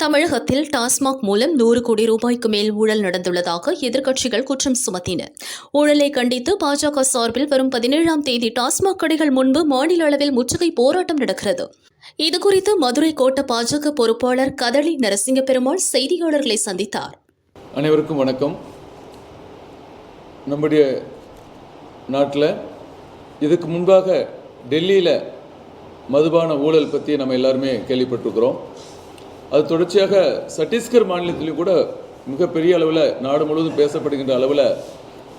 தமிழகத்தில் டாஸ்மாக் மூலம் நூறு கோடி ரூபாய்க்கு மேல் ஊழல் நடந்துள்ளதாக எதிர்க்கட்சிகள் குற்றம் சுமத்தின. ஊழலை கண்டித்து பாஜக சார்பில் வரும் பதினேழாம் தேதி டாஸ்மாக் கடைகள் முன்பு மாநில அளவில் முற்றுகை போராட்டம் நடக்கிறது. இதுகுறித்து மதுரை கோட்ட பாஜக பொறுப்பாளர் கதளி நரசிங்க பெருமாள் செய்தியாளர்களை சந்தித்தார். அனைவருக்கும் வணக்கம். நம்முடைய நாட்டில் இதுக்கு முன்பாக டெல்லியில் மதுபான ஊழல் பற்றி நம்ம எல்லாருமே கேள்விப்பட்டிருக்கிறோம். அது தொடர்ச்சியாக சத்தீஸ்கர் மாநிலத்திலையும் கூட மிகப்பெரிய அளவில் நாடு முழுவதும் பேசப்படுகின்ற அளவில்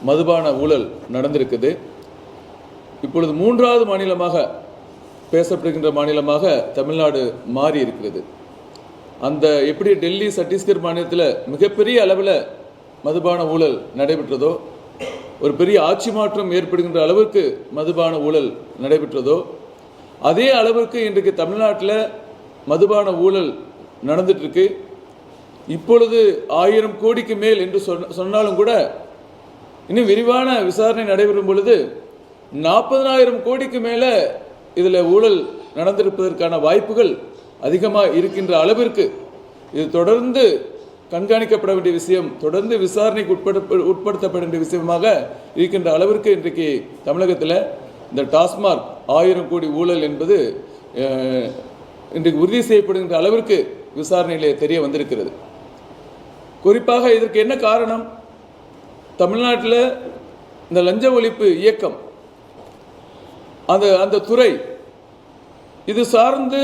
மதுபான ஊழல் நடந்திருக்குது. இப்பொழுது மூன்றாவது மாநிலமாக பேசப்படுகின்ற மாநிலமாக தமிழ்நாடு மாறி இருக்கிறது. அந்த எப்படி டெல்லி சத்தீஸ்கர் மாநிலத்தில் மிகப்பெரிய அளவில் மதுபான ஊழல் நடைபெற்றதோ ஒரு பெரிய ஆட்சி மாற்றம் ஏற்படுகின்ற அளவுக்கு மதுபான ஊழல் நடைபெற்றதோ அதே அளவுக்கு இன்றைக்கு தமிழ்நாட்டில் மதுபான ஊழல் நடந்துட்டு இருக்கு இப்பொழுது ஆயிரம் கோடிக்கு மேல் என்று சொன்னாலும் கூட இன்னும் விரிவான விசாரணை நடைபெறும் பொழுது நாற்பதனாயிரம் கோடிக்கு மேலே இதில் ஊழல் நடந்திருப்பதற்கான வாய்ப்புகள் அதிகமாக இருக்கின்ற அளவிற்கு இது தொடர்ந்து கண்காணிக்கப்பட வேண்டிய விஷயம் தொடர்ந்து விசாரணைக்கு உட்பட உட்படுத்தப்பட வேண்டிய விஷயமாக இருக்கின்ற அளவிற்கு இன்றைக்கு தமிழகத்தில் இந்த டாஸ்மாக் ஆயிரம் கோடி ஊழல் என்பது இன்றைக்கு உறுதி செய்யப்படுகின்ற அளவிற்கு விசாரணையிலே தெரிய வந்திருக்கிறது. குறிப்பாக இதற்கு என்ன காரணம்? தமிழ்நாட்டில் இந்த லஞ்ச ஒழிப்பு இயக்கம் அந்த அந்த துறை இது சார்ந்து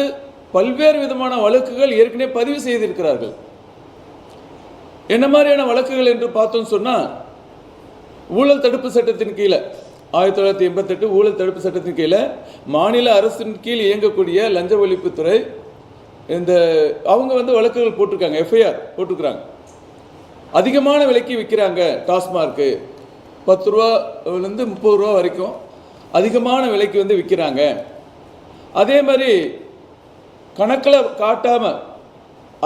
பல்வேறு விதமான வழக்குகள் ஏற்கனவே பதிவு செய்திருக்கிறார்கள். என்ன மாதிரியான வழக்குகள் என்று பார்த்தோம் சொன்னால் ஊழல் தடுப்பு சட்டத்தின் கீழே ஆயிரத்தி தொள்ளாயிரத்தி எண்பத்தெட்டு ஊழல் தடுப்பு சட்டத்தின் கீழே மாநில அரசின் கீழ் இயங்கக்கூடிய லஞ்ச ஒழிப்புத்துறை இந்த அவங்க வந்து வழக்குகள் போட்டிருக்காங்க எஃப்ஐஆர் போட்டிருக்கிறாங்க. அதிகமான விலைக்கு விற்கிறாங்க டாஸ்மார்க்கு. பத்து ரூபாலேருந்து முப்பது ரூபா வரைக்கும் அதிகமான விலைக்கு வந்து விற்கிறாங்க அதே மாதிரி கணக்கில் காட்டாமல்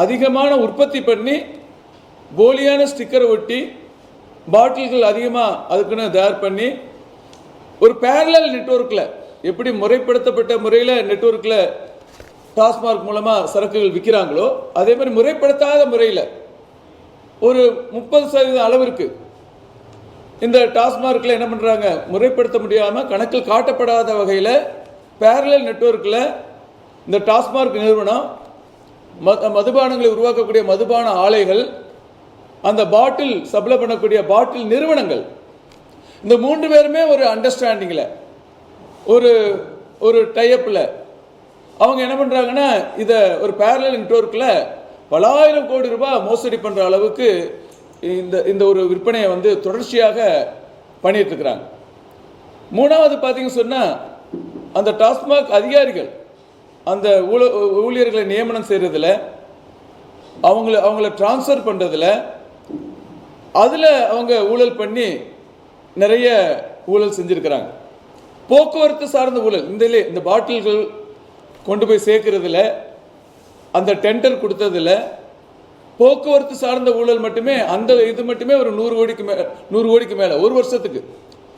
அதிகமான உற்பத்தி பண்ணி போலியான ஸ்டிக்கரை ஒட்டி பாட்டில்கள் அதிகமாக அதுக்குன்னு தயார் பண்ணி ஒரு பேரலல் நெட்வொர்க்கில் எப்படி முறைப்படுத்தப்பட்ட முறையில் நெட்வொர்க்கில் டாஸ்மார்க் மூலமாக சரக்குகள் விற்கிறாங்களோ அதே மாதிரி முறைப்படுத்தாத முறையில் ஒரு முப்பது சதவீதம் அளவிற்கு இந்த டாஸ்மார்க்கில் என்ன பண்ணுறாங்க முறைப்படுத்த முடியாமல் கணக்கில் காட்டப்படாத வகையில் பேரலல் நெட்வொர்க்கில் இந்த டாஸ்மார்க் நிறுவனம் ம மதுபானங்களை உருவாக்கக்கூடிய மதுபான ஆலைகள் அந்த பாட்டில் சப்ளை பண்ணக்கூடிய பாட்டில் நிறுவனங்கள் இந்த மூன்று பேருமே ஒரு அண்டர்ஸ்டாண்டிங்கில் ஒரு ஒரு டைப்பில் அவங்க என்ன பண்ணுறாங்கன்னா இதை ஒரு பேரலல் நெட்வொர்க்கில் பலாயிரம் கோடி ரூபாய் மோசடி பண்ணுற அளவுக்கு இந்த இந்த ஒரு விற்பனையை வந்து தொடர்ச்சியாக பண்ணிட்டு இருக்கிறாங்க. மூணாவது பார்த்தீங்கன்னு சொன்னால் அந்த டாஸ்மாக் அதிகாரிகள் அந்த ஊழ ஊழியர்களை நியமனம் செய்கிறதுல அவங்கள அவங்கள ட்ரான்ஸ்ஃபர் பண்ணுறதுல அதில் அவங்க ஊழல் பண்ணி நிறைய ஊழல் செஞ்சுருக்கிறாங்க. போக்குவரத்து சார்ந்த ஊழல் இந்த இந்த பாட்டில்கள் கொண்டு போய் சேர்க்கறதுல அந்த டெண்டர் கொடுத்ததில் போக்குவரத்து சார்ந்த ஊழல் மட்டுமே அந்த இது மட்டுமே ஒரு நூறு கோடிக்கு மே நூறு கோடிக்கு மேலே. ஒரு வருஷத்துக்கு.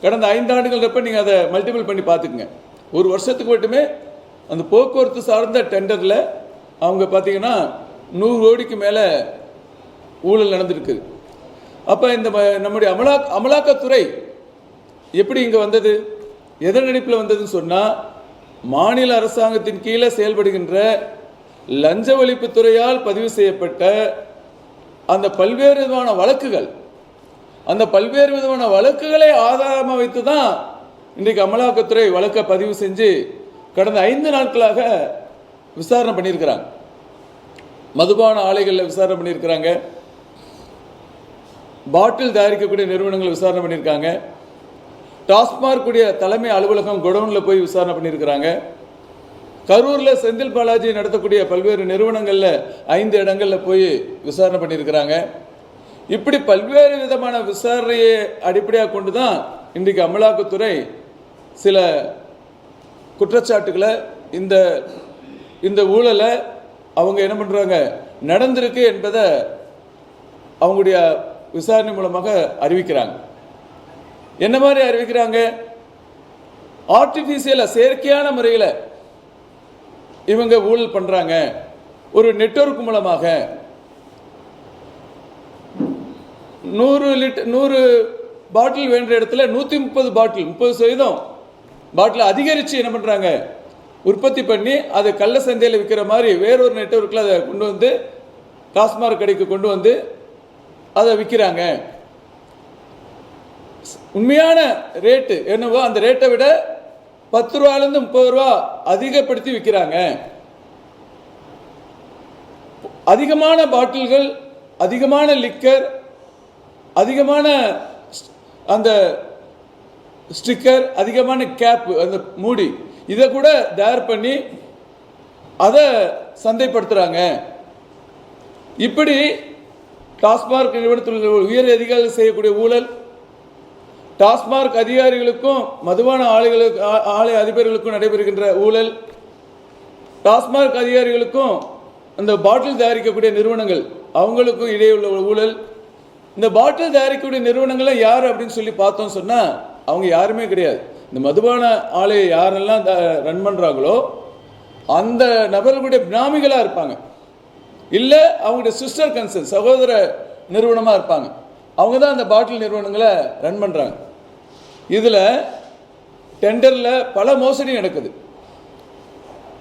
கடந்த ஐந்தாண்டுகள் நீங்கள் அதை மல்டிபிள் பண்ணி பார்த்துக்குங்க. ஒரு வருஷத்துக்கு மட்டுமே அந்த போக்குவரத்து சார்ந்த டெண்டரில் அவங்க பார்த்தீங்கன்னா நூறு கோடிக்கு மேலே ஊழல் நடந்திருக்கு. அப்போ இந்த ம- நம்முடைய அமலா அமலாக்கத்துறை எப்படி இங்கே வந்தது? எதன் அடிப்பில் வந்ததுன்னு சொன்னால் மாநில அரசாங்கத்தின் கீழே செயல்படுகின்ற லஞ்ச ஒழிப்புத்துறையால் பதிவு செய்யப்பட்ட அந்த பல்வேறு விதமான வழக்குகள் அந்த பல்வேறு விதமான வழக்குகளை ஆதாரமாக வைத்து தான் இன்றைக்கு அமலாக்கத்துறை வழக்கை பதிவு செஞ்சு கடந்த ஐந்து நாட்களாக விசாரணை பண்ணியிருக்கிறாங்க. மதுபான ஆலைகளில் விசாரணை பண்ணியிருக்கிறாங்க. பாட்டில் தயாரிக்கக்கூடிய நிறுவனங்களை விசாரணை பண்ணியிருக்காங்க. டாஸ்மாக் உடைய தலைமை அலுவலகம் குடவுனில் போய் விசாரணை பண்ணியிருக்கிறாங்க. கரூரில் செந்தில் பாலாஜி நடத்தக்கூடிய பல்வேறு நிறுவனங்களில் ஐந்து இடங்களில் போய் விசாரணை பண்ணியிருக்கிறாங்க. இப்படி பல்வேறு விதமான விசாரணையை அடிப்படையாக கொண்டு தான் இன்றைக்கு அமலாக்கத்துறை சில குற்றச்சாட்டுகளை இந்த இந்த ஊழலை அவங்க என்ன பண்ணுறாங்க நடந்திருக்கு என்பதை அவங்களுடைய விசாரணை மூலமாக அறிவிக்கிறாங்க. என்ன மாதிரி அறிவிக்கிறாங்க? ஆர்டிஃபிஷியலாக செயற்கையான முறையில் இவங்க ஊழல் பண்ணுறாங்க ஒரு நெட்ஒர்க் மூலமாக. நூறு லிட்டர் நூறு பாட்டில் வேண்ட இடத்துல நூற்றி முப்பது பாட்டில் முப்பது சதவீதம் பாட்டில் அதிகரித்து என்ன பண்ணுறாங்க உற்பத்தி பண்ணி அதை கள்ள சந்தையில் விற்கிற மாதிரி வேறொரு நெட்ஒர்க்கில் அதை கொண்டு வந்து காஸ்மார்க் கடைக்கு கொண்டு வந்து அதை விற்கிறாங்க உண்மையான ரேட்டு என்னவோ அந்த ரேட்டை விட பத்து ரூபாலேருந்து முப்பது ரூபா அதிகப்படுத்தி விற்கிறாங்க அதிகமான பாட்டில்கள் அதிகமான லிக்கர் அதிகமான அந்த ஸ்டிக்கர் அதிகமான கேப் அந்த மூடி இதை கூட தயார் பண்ணி அதை சந்தைப்படுத்துகிறாங்க இப்படி டாஸ்மார்க் நிறுவனத்தில் உயர் அதிகாரிகள் செய்யக்கூடிய ஊழல் டாஸ்மார்க் அதிகாரிகளுக்கும் மதுபான ஆலைகளுக்கு ஆ- ஆலை அதிபர்களுக்கும் நடைபெறுகின்ற ஊழல் டாஸ்மார்க் அதிகாரிகளுக்கும் அந்த பாட்டில் தயாரிக்கக்கூடிய நிறுவனங்கள் அவங்களுக்கும் இடையே உள்ள ஊழல். இந்த பாட்டில் தயாரிக்கக்கூடிய நிறுவனங்கள்லாம் யார் அப்படின்னு சொல்லி பார்த்தோம் சொன்னால் அவங்க யாருமே கிடையாது. இந்த மதுபான ஆலையை யாரெல்லாம் ரன் பண்ணுறாங்களோ அந்த நபர்களுடைய பினாமிகளாக இருப்பாங்க. இல்லை அவங்களுடைய சிஸ்டர் கன்சர்ன் சகோதர நிறுவனமாக இருப்பாங்க. அவங்க தான் அந்த பாட்டில் நிறுவனங்களை ரன் பண்ணுறாங்க இதில் டெண்டரில் பல மோசடி நடக்குது.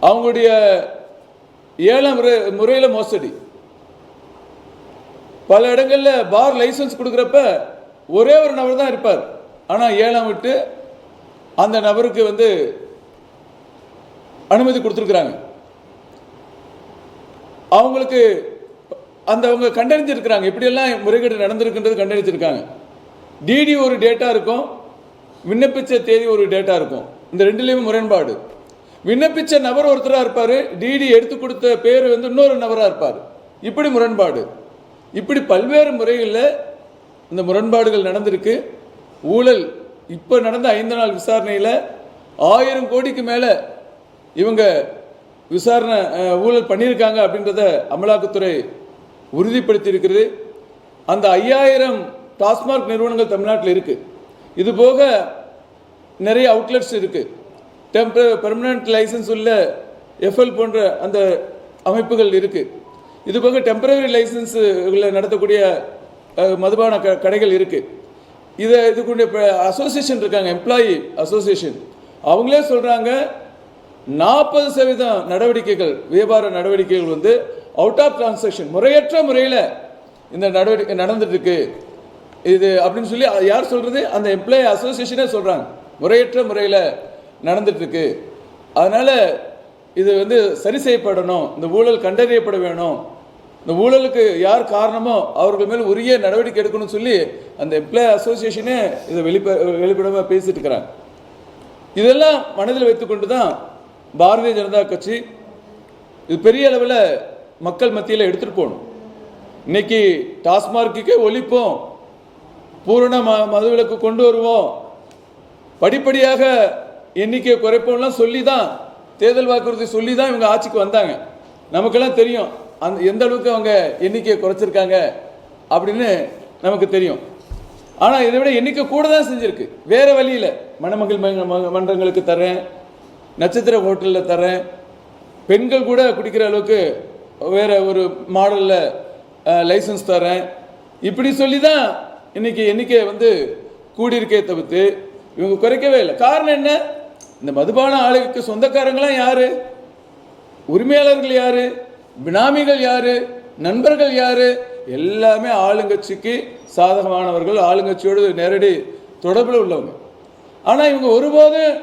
அவங்களுடைய ஏழாம் முறை முறையில் மோசடி. பல இடங்களில் பார் லைசன்ஸ் கொடுக்குறப்ப ஒரே ஒரு நபர் தான் இருப்பார். ஆனால் ஏழாம் விட்டு அந்த நபருக்கு வந்து அனுமதி கொடுத்துருக்குறாங்க. அவங்களுக்கு அந்த அவங்க கண்டறிஞ்சிருக்கிறாங்க. இப்படியெல்லாம் முறைகேடு நடந்திருக்குன்றது கண்டறிஞ்சிருக்காங்க. டிடி ஒரு டேட்டா இருக்கும். விண்ணப்பித்த தேதி ஒரு டேட்டா இருக்கும். இந்த ரெண்டுலேயுமே முரண்பாடு. விண்ணப்பித்த நபர் ஒருத்தராக இருப்பார் டிடி எடுத்து கொடுத்த பேர் வந்து இன்னொரு நபராக இருப்பார். இப்படி முரண்பாடு. இப்படி பல்வேறு முறைகளில் இந்த முரண்பாடுகள் நடந்திருக்கு. ஊழல் இப்போ நடந்த ஐந்து நாள் விசாரணையில் ஆயிரம் கோடிக்கு மேலே இவங்க விசாரணை ஊழல் பண்ணியிருக்காங்க அப்படின்றத அமலாக்கத்துறை உறுதிப்படுத்தியிருக்கிறது. அந்த ஐயாயிரம் டாஸ்மார்க் நிறுவனங்கள் தமிழ்நாட்டில் இருக்குது இது போக நிறைய அவுட்லெட்ஸ் இருக்குது டெம்பர பெர்மனன்ட் லைசன்ஸ் உள்ள எஃப்எல் போன்ற அந்த அமைப்புகள் இருக்குது இது போக டெம்பரரி லைசன்ஸு நடத்தக்கூடிய மதுபான க கடைகள் இருக்குது இதை இதுக்குடைய அசோசியேஷன் இருக்காங்க எம்ப்ளாயி அசோசியேஷன் அவங்களே சொல்கிறாங்க நாற்பது சதவீதம் நடவடிக்கைகள் வியாபார நடவடிக்கைகள் வந்து அவுட் ஆஃப் டிரான்சாக்ஷன் முறையற்ற முறையில் இந்த நடவடிக்கை நடந்துட்டு இருக்கு. இது அப்படின்னு சொல்லி அது யார் சொல்கிறது அந்த எம்ப்ளாயி அசோசியேஷனே சொல்கிறாங்க முறையற்ற முறையில் நடந்துட்டுருக்கு. அதனால் இது வந்து சரி செய்யப்படணும். இந்த ஊழல் கண்டறியப்பட வேணும். இந்த ஊழலுக்கு யார் காரணமோ அவர்கள் மேல் உரிய நடவடிக்கை எடுக்கணும்னு சொல்லி அந்த எம்ப்ளாயி அசோசியேஷனே இதை வெளிப்ப வெளிப்படமாக பேசிட்டு இருக்கிறாங்க. இதெல்லாம் மனதில் வைத்துக்கொண்டு தான் பாரதிய ஜனதா கட்சி இது பெரிய அளவில் மக்கள் மத்தியில் எடுத்துகிட்டு போகணும். இன்றைக்கி டாஸ்மார்க்குக்கே ஒழிப்போம் பூரண ம மதுவிலக்கு கொண்டு வருவோம். படிப்படியாக எண்ணிக்கையை குறைப்போம்லாம் சொல்லி தான் தேர்தல் வாக்குறுதி சொல்லி தான் இவங்க ஆட்சிக்கு வந்தாங்க. நமக்கெல்லாம் தெரியும் அந்த எந்த அளவுக்கு அவங்க எண்ணிக்கையை குறைச்சிருக்காங்க அப்படின்னு நமக்கு தெரியும். ஆனால் இதை விட எண்ணிக்கை கூட தான் செஞ்சுருக்கு. வேறு வழியில் மணமகள் மன்றங்களுக்கு தரேன் நட்சத்திர ஹோட்டலில் தரேன் பெண்கள் கூட குடிக்கிற அளவுக்கு வேறு ஒரு மாடலில் லைசன்ஸ் தரேன் இப்படி சொல்லி தான் இன்னைக்கு எண்ணிக்கை வந்து கூடியிருக்கே தவிர்த்து இவங்க குறைக்கவே இல்லை. காரணம் என்ன? இந்த மதுபான ஆலைக்கு சொந்தக்காரங்களாம் யாரு? உரிமையாளர்கள் யாரு? பினாமிகள் யாரு? நண்பர்கள் யாரு? எல்லாமே ஆளுங்கட்சிக்கு சாதகமானவர்கள். ஆளுங்கட்சியோடு நேரடி தொடர்பில் உள்ளவங்க. ஆனால் இவங்க ஒருபோதும்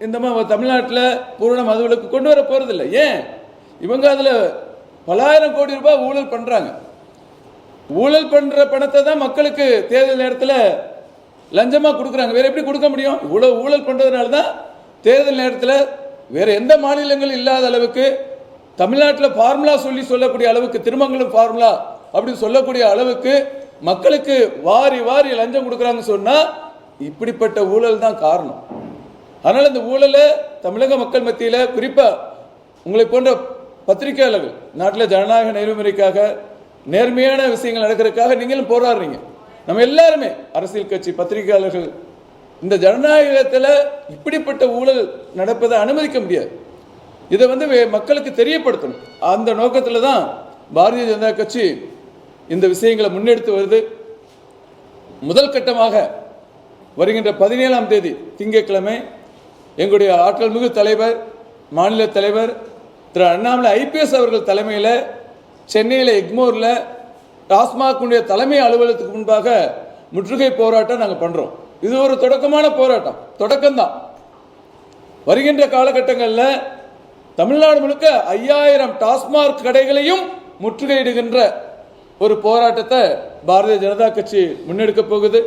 இந்த மாதிரி தமிழ்நாட்டில் பூரண மதுவிலக்கு கொண்டு வர போகிறதில்ல ஏன்? இவங்க அதில் பலாயிரம் கோடி ரூபாய் ஊழல் பண்ணுறாங்க ஊழல் பண்ணுற பணத்தை தான் மக்களுக்கு தேர்தல் நேரத்தில் லஞ்சமாக கொடுக்குறாங்க. வேற எப்படி கொடுக்க முடியும்? இவ்வளோ ஊழல் பண்ணுறதுனால தான் தேர்தல் நேரத்தில் வேற எந்த மாநிலங்கள் இல்லாத அளவுக்கு தமிழ்நாட்டில் ஃபார்முலா சொல்லி சொல்லக்கூடிய அளவுக்கு திருமங்கலம் ஃபார்முலா அப்படின்னு சொல்லக்கூடிய அளவுக்கு மக்களுக்கு வாரி வாரி லஞ்சம் கொடுக்குறாங்கன்னு சொன்னால் இப்படிப்பட்ட ஊழல் தான் காரணம். அதனால் இந்த ஊழலை தமிழக மக்கள் மத்தியில் குறிப்பாக உங்களை போன்ற பத்திரிகையாளர்கள் நாட்டில் ஜனநாயக நெறிமுறைக்காக நேர்மையான விஷயங்கள் நடக்கிறதுக்காக நீங்களும் போராடுறீங்க. நம்ம எல்லாருமே அரசியல் கட்சி பத்திரிகையாளர்கள் இந்த ஜனநாயகத்தில் இப்படிப்பட்ட ஊழல் நடப்பதை அனுமதிக்க முடியாது. இதை வந்து மக்களுக்கு தெரியப்படுத்தணும். அந்த நோக்கத்தில் தான் பாரதிய ஜனதா கட்சி இந்த விஷயங்களை முன்னெடுத்து வருது. முதல் கட்டமாக வருகின்ற பதினேழாம் தேதி திங்கட்கிழமை எங்களுடைய ஆற்றல் மிகு தலைவர் மாநில தலைவர் திரு அண்ணாமலை ஐபிஎஸ் அவர்கள் தலைமையில் சென்னையில் எக்மோரில் டாஸ்மாகுடைய தலைமை அலுவலகத்துக்கு முன்பாக முற்றுகை போராட்டம் நாங்கள் பண்ணுறோம் இது ஒரு தொடக்கமான போராட்டம். தொடக்கம்தான். வருகின்ற காலகட்டங்களில் தமிழ்நாடு முழுக்க ஐயாயிரம் டாஸ்மாக் கடைகளையும் முற்றுகையிடுகின்ற ஒரு போராட்டத்தை பாரதிய ஜனதா கட்சி முன்னெடுக்க போகுது.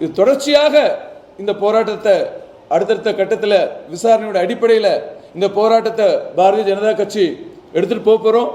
இது தொடர்ச்சியாக இந்த போராட்டத்தை அடுத்தடுத்த கட்டத்தில் விசாரணையோட அடிப்படையில் இந்த போராட்டத்தை பாரதிய ஜனதா கட்சி எடுத்துகிட்டு போக போகிறோம்